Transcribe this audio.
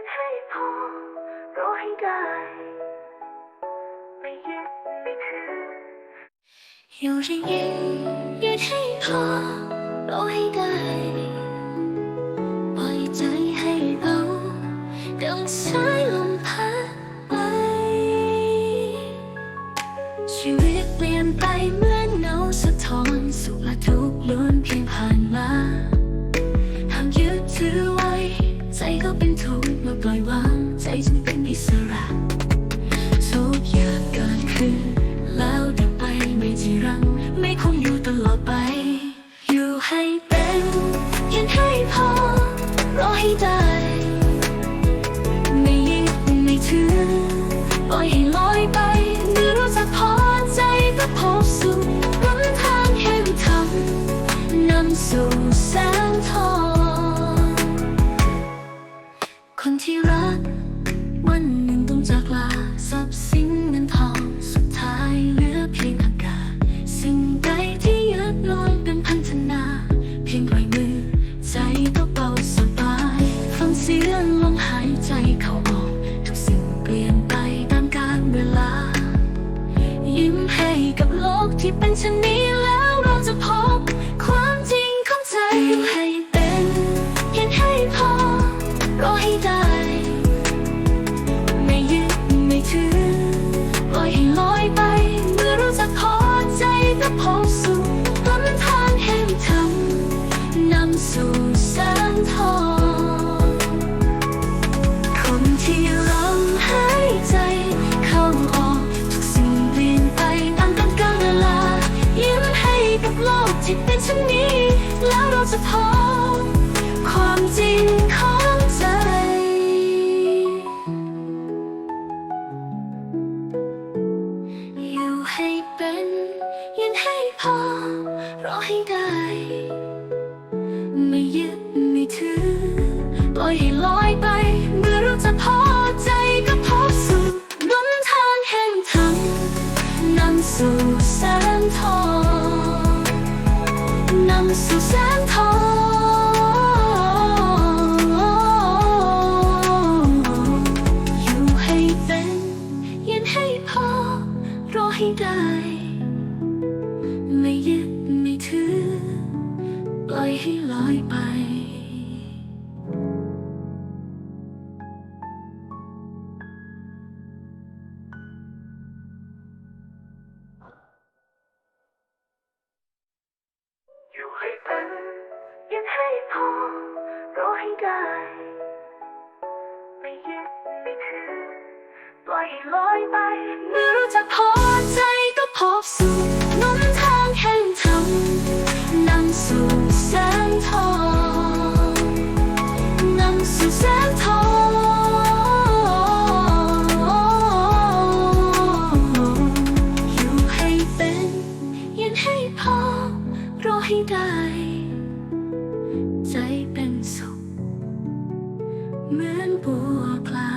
ยังให้พอรอให้ได้ ไม่ยึดไม่ถืออยู่ที่ยืนยืดให้พอรอให้ได้ปล่อยใจให้เราดังสายลมพัดไป ชีวิตเปลี่ยนไปเหมือนเงาสะท้อนสุขและทุกข์ล้วนเพียงผ่านมา ปล่อยวางใจจึงเป็นอิสระทุกอย่างเกิดขึ้นแล้วดับไปไม่จีรัง ไม่คงอยู่ตลอดไป อยู่ให้เป็นยังให้พอรอให้ได้ไม่ยึดไม่ถือปล่อยให้ลอยไปเมื่อรู้จักพอใจก็พบสุขหนทางแห่งธรรมนำสู่ กที่เป็นเช่นนี้แล้วเราจะพบความจริงของใจอยู่ให้เป็นเห็นให้พอรอให้ได้ ไม่ยึดไม่ถือปล่อยให้ลอยไปเมื่อรู้จักพอใจก็พบสุขหนทางแห่งธรรมนำสู่ แล้วเราจะพบความจริงของใจ อยู่ให้เป็นยืนให้พอรอให้ได้ ไม่ยึดไม่ถือปล่อยให้ลอยไป นำสู่แสงทอง ให้พอรอให้ได้ ไม่ยึดไม่ถือปล่อยให้ลอยไปเมื่อรู้จักพอใจก็พบสู่หนทางแห่งธรรมนำสู่แสงทองนำสู่แสงทองอยู่ให้เป็นยืนให้พอรอให้ได้ เหมือนบัวพลา